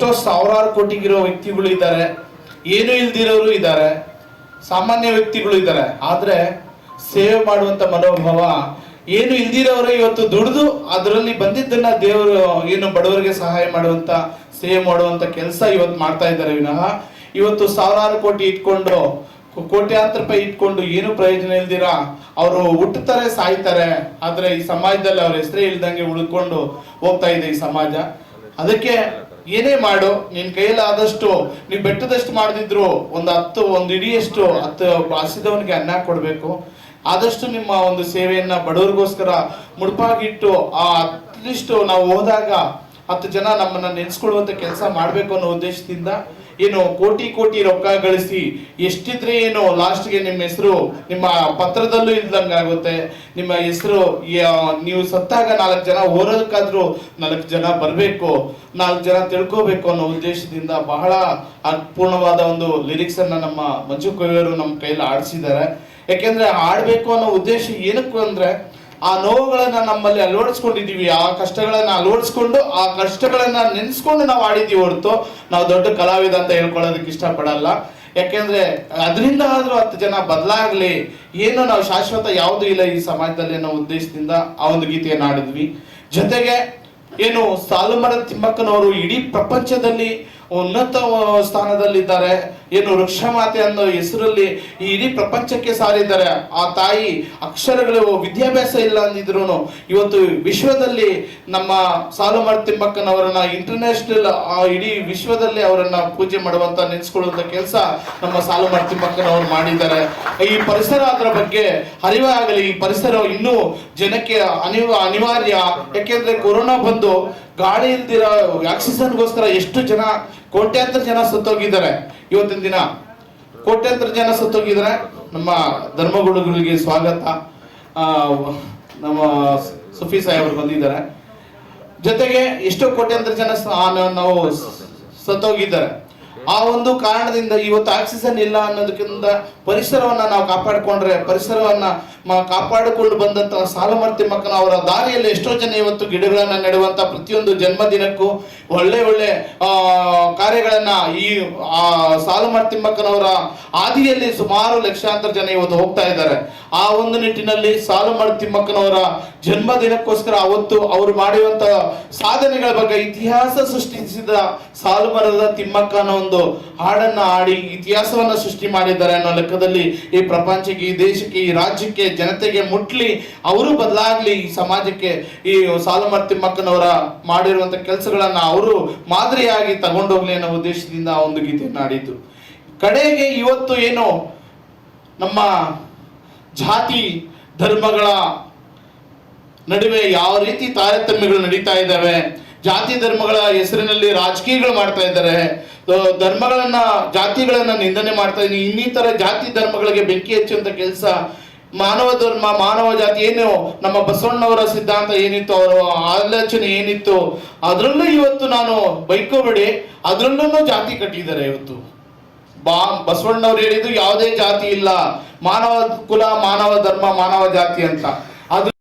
ಎಷ್ಟೋ ಸಾವಿರಾರು ಕೋಟಿಗಿರೋ ವ್ಯಕ್ತಿಗಳು ಇದ್ದಾರೆ. ಏನು ಇಲ್ದಿರೋರು ಇದ್ದಾರೆ. ಸಾಮಾನ್ಯ ವ್ಯಕ್ತಿಗಳು ಇದ್ದಾರೆ. ಆದ್ರೆ ಸೇವೆ ಮಾಡುವಂತ ಮನೋಭಾವ ಏನು ಇಲ್ದಿರೋರು ಇವತ್ತು ದುಡಿದು ಅದರಲ್ಲಿ ಬಂದಿದ್ದನ್ನ ದೇವರು ಏನು ಬಡವರಿಗೆ ಸಹಾಯ ಮಾಡುವಂತ, ಸೇವೆ ಮಾಡುವಂತ ಕೆಲಸ ಇವತ್ತು ಮಾಡ್ತಾ ಇದ್ದಾರೆ ವಿನಃ. ಇವತ್ತು ಸಾವಿರಾರು ಕೋಟಿ ಇಟ್ಕೊಂಡು, ಕೋಟ್ಯಾಂತರ ರೂಪಾಯಿ ಇಟ್ಕೊಂಡು ಏನು ಪ್ರಯೋಜನ ಇಲ್ದಿರ? ಅವರು ಹುಟ್ಟುತ್ತಾರೆ, ಸಾಯ್ತಾರೆ. ಆದ್ರೆ ಈ ಸಮಾಜದಲ್ಲಿ ಅವ್ರ ಹೆಸರೇ ಇಲ್ದಂಗೆ ಉಳ್ಕೊಂಡು ಹೋಗ್ತಾ ಇದೆ ಈ ಸಮಾಜ. ಅದಕ್ಕೆ ಏನೇ ಮಾಡು, ನಿನ್ ಕೈಯಲ್ಲಾದಷ್ಟು ನೀವು ಬೆಟ್ಟದಷ್ಟು ಮಾಡದಿದ್ರು ಒಂದು ಹತ್ತು, ಒಂದು ಇಡಿಯಷ್ಟು ಹತ್ತು ಹಸಿದವನಿಗೆ ಅನ್ನ ಕೊಡ್ಬೇಕು. ಆದಷ್ಟು ನಿಮ್ಮ ಒಂದು ಸೇವೆಯನ್ನ ಬಡವರಿಗೋಸ್ಕರ ಮುಡುಪಾಗಿಟ್ಟು, ಆ ಅಟ್ಲೀಸ್ಟ್ ನಾವು ಹೋದಾಗ ಹತ್ತು ಜನ ನಮ್ಮನ್ನ ನೆನೆಸ್ಕೊಳ್ಳುವಂತ ಕೆಲಸ ಮಾಡ್ಬೇಕು ಅನ್ನೋ ಉದ್ದೇಶದಿಂದ ಏನು ಕೋಟಿ ಕೋಟಿ ರೊಕ್ಕ ಗಳಿಸಿ ಎಷ್ಟಿದ್ರೆ ಏನು ಲಾಸ್ಟ್ಗೆ ನಿಮ್ಮ ಹೆಸರು, ನಿಮ್ಮ ಪತ್ರದಲ್ಲೂ ಇಲ್ದಂಗೆ ಆಗುತ್ತೆ. ನಿಮ್ಮ ಹೆಸರು ನೀವು ಸತ್ತಾಗ ನಾಲ್ಕು ಜನ ಓರೋದಕ್ಕಾದ್ರೂ ನಾಲ್ಕು ಜನ ಬರಬೇಕು, ನಾಲ್ಕು ಜನ ತಿಳ್ಕೋಬೇಕು ಅನ್ನೋ ಉದ್ದೇಶದಿಂದ ಬಹಳ ಅರ್ಥಪೂರ್ಣವಾದ ಒಂದು ಲಿರಿಕ್ಸ್ ಅನ್ನ ನಮ್ಮ ಮಂಜು ಕೊಯ್ಯವರು ನಮ್ಮ ಕೈಯಲ್ಲಿ ಆಡಿಸಿದ್ದಾರೆ ಯಾಕೆಂದ್ರೆ ಆಡ್ಬೇಕು ಅನ್ನೋ ಉದ್ದೇಶ ಏನಕ್ಕೂ ಅಂದ್ರೆ ಆ ನೋವುಗಳನ್ನ ನಮ್ಮಲ್ಲಿ ಅಳವಡಿಸ್ಕೊಂಡಿದೀವಿ ಆ ಕಷ್ಟಗಳನ್ನ ಅಳವಡಿಸ್ಕೊಂಡು, ಆ ಕಷ್ಟಗಳನ್ನ ನೆನೆಸ್ಕೊಂಡು ನಾವು ಆಡಿದ್ದೀವಿ ಹೊರತು ನಾವು ದೊಡ್ಡ ಕಲಾವಿದ ಅಂತ ಹೇಳ್ಕೊಳ್ಳೋದಕ್ಕೆ ಇಷ್ಟಪಡಲ್ಲ. ಯಾಕೆಂದ್ರೆ ಅದರಿಂದ ಆದ್ರೂ ಹತ್ತು ಜನ ಬದಲಾಗ್ಲಿ, ಏನು ನಾವು ಶಾಶ್ವತ ಯಾವುದು ಇಲ್ಲ ಈ ಸಮಾಜದಲ್ಲಿ ಅನ್ನೋ ಉದ್ದೇಶದಿಂದ ಆ ಒಂದು ಗೀತೆಯನ್ನು ಆಡಿದ್ವಿ ಜೊತೆಗೆ ಏನು ಸಾಲುಮರ ತಿಮ್ಮಕ್ಕನವರು ಇಡೀ ಪ್ರಪಂಚದಲ್ಲಿ ಉನ್ನತ ಸ್ಥಾನದಲ್ಲಿದ್ದಾರೆ ಏನು ವೃಕ್ಷ ಮಾತೆ ಅನ್ನೋ ಹೆಸರಲ್ಲಿ ಈ ಇಡೀ ಪ್ರಪಂಚಕ್ಕೆ ಸಾರಿದ್ದಾರೆ. ಆ ತಾಯಿ ಅಕ್ಷರಗಳು ವಿದ್ಯಾಭ್ಯಾಸ ಇಲ್ಲ ಅಂದಿದ್ರು ಇವತ್ತು ವಿಶ್ವದಲ್ಲಿ ನಮ್ಮ ಸಾಲುಮಾರ್ ತಿಮ್ಮಕ್ಕನವರನ್ನ ಇಂಟರ್ನ್ಯಾಷನಲ್ ಆ ಇಡೀ ವಿಶ್ವದಲ್ಲಿ ಅವರನ್ನ ಪೂಜೆ ಮಾಡುವಂತ ನೆನೆಸ್ಕೊಳ್ಳುವಂತ ಕೆಲಸ ನಮ್ಮ ಸಾಲುಮಾರ್ ತಿಮ್ಮಕ್ಕನವರು ಮಾಡಿದ್ದಾರೆ. ಈ ಪರಿಸರ ಅದರ ಬಗ್ಗೆ ಅರಿವಾಗಲಿ ಈ ಪರಿಸರ ಇನ್ನೂ ಜನಕ್ಕೆ ಅನಿವ, ಅನಿವಾರ್ಯ. ಯಾಕೆಂದ್ರೆ ಕೊರೋನಾ ಬಂದು ಗಾಳಿ ಇಲ್ದಿರೋ ಆಕ್ಸಿಜನ್ಗೋಸ್ಕರ ಎಷ್ಟು ಜನ, ಕೋಟ್ಯಾಂತರ ಜನ ಸತ್ತೋಗಿದ್ದಾರೆ ಇವತ್ತಿನ ದಿನ. ಕೋಟ್ಯಾಂತರ ಜನ ಸತ್ತೋಗಿದ್ದಾರೆ. ನಮ್ಮ ಧರ್ಮಗುರುಗಳಿಗೆ ಸ್ವಾಗತ. ನಮ್ಮ ಸುಫಿ ಸಾಹೇಬರು ಬಂದಿದ್ದಾರೆ. ಜೊತೆಗೆ ಎಷ್ಟೋ ಕೋಟ್ಯಾಂತರ ಜನ ನಾವು ಸತ್ತೋಗಿದ್ದಾರೆ. ಆ ಒಂದು ಕಾರಣದಿಂದ ಇವತ್ತು ಆಕ್ಸಿಜನ್ ಇಲ್ಲ ಅನ್ನೋದಕ್ಕಿಂತ ಪರಿಸರವನ್ನ ನಾವು ಕಾಪಾಡಿಕೊಂಡ್ರೆ ಪರಿಸರವನ್ನ ಕಾಪಾಡಿಕೊಂಡು ಬಂದಂತ ಸಾಲಮರ್ತಿ ಮಕ್ಕನ ಅವರ ದಾರಿಯಲ್ಲಿ ಎಷ್ಟೋ ಜನ ಇವತ್ತು ಗಿಡಗಳನ್ನ ನೆಡುವಂತ ಪ್ರತಿಯೊಂದು ಜನ್ಮದಿನಕ್ಕೂ ಒಳ್ಳೆ ಒಳ್ಳೆ ಕಾರ್ಯಗಳನ್ನ ಈ, ಆ ಸಾಲಮರ್ತಿ ತಿಮ್ಮಕ್ಕನವರ ಆದಿಯಲ್ಲಿ ಸುಮಾರು ಲಕ್ಷಾಂತರ ಜನ ಇವತ್ತು ಹೋಗ್ತಾ ಇದ್ದಾರೆ. ಆ ಒಂದು ನಿಟ್ಟಿನಲ್ಲಿ ಸಾಲುಮರ ತಿಮ್ಮಕ್ಕನವರ ಜನ್ಮದಿನಕ್ಕೋಸ್ಕರ ಅವತ್ತು ಅವರು ಮಾಡಿರುವಂತ ಸಾಧನೆಗಳ ಬಗ್ಗೆ ಇತಿಹಾಸ ಸೃಷ್ಟಿಸಿದ ಸಾಲುಮರದ ತಿಮ್ಮಕ್ಕ ಅನ್ನೋ ಒಂದು ಹಾಡನ್ನ ಹಾಡಿ ಇತಿಹಾಸವನ್ನ ಸೃಷ್ಟಿ ಮಾಡಿದ್ದಾರೆ ಅನ್ನೋ ಲೆಕ್ಕದಲ್ಲಿ ಈ ಪ್ರಪಂಚಕ್ಕೆ, ಈ ದೇಶಕ್ಕೆ, ಈ ರಾಜ್ಯಕ್ಕೆ, ಜನತೆಗೆ ಮುಟ್ಲಿ, ಅವರು ಬದಲಾಗ್ಲಿ ಈ ಸಮಾಜಕ್ಕೆ ಈ ಸಾಲುಮರ ತಿಮ್ಮಕ್ಕನವರ ಮಾಡಿರುವಂತ ಕೆಲಸಗಳನ್ನ ಅವರು ಮಾದರಿಯಾಗಿ ತಗೊಂಡೋಗ್ಲಿ ಅನ್ನೋ ಉದ್ದೇಶದಿಂದ ಆ ಒಂದು ಗೀತೆಯನ್ನು ಆಡಿದ್ದು ಕಡೆಗೆ ಇವತ್ತು ಏನು ನಮ್ಮ ಜಾತಿ ಧರ್ಮಗಳ ನಡುವೆ ಯಾವ ರೀತಿ ತಾರತಮ್ಯಗಳು ನಡೀತಾ ಇದ್ದಾವೆ? ಜಾತಿ ಧರ್ಮಗಳ ಹೆಸರಿನಲ್ಲಿ ರಾಜಕೀಯಗಳು ಮಾಡ್ತಾ ಇದ್ದಾರೆ. ಧರ್ಮಗಳನ್ನ, ಜಾತಿಗಳನ್ನ ನಿಂದನೆ ಮಾಡ್ತಾ ಇದ್ದೀನಿ. ಇನ್ನಿತರ ಜಾತಿ ಧರ್ಮಗಳಿಗೆ ಬೆಂಕಿ ಹಚ್ಚುವಂತ ಕೆಲಸ ಮಾನವ ಧರ್ಮ, ಮಾನವ ಜಾತಿ ಏನು? ನಮ್ಮ ಬಸವಣ್ಣವರ ಸಿದ್ಧಾಂತ ಏನಿತ್ತು? ಅವರ ಆಲೋಚನೆ ಏನಿತ್ತು? ಅದರಲ್ಲೂ ಇವತ್ತು ನಾನು ಬೈಕೋಬೇಡಿ. ಅದರಲ್ಲೂ ಜಾತಿ ಕಟ್ಟಿದ್ದಾರೆ ಇವತ್ತು. ಬಾ, ಬಸವಣ್ಣವ್ರು ಹೇಳಿದ್ರು ಯಾವುದೇ ಜಾತಿ ಇಲ್ಲ. ಮಾನವ ಕುಲ, ಮಾನವ ಧರ್ಮ, ಮಾನವ ಜಾತಿ ಅಂತ.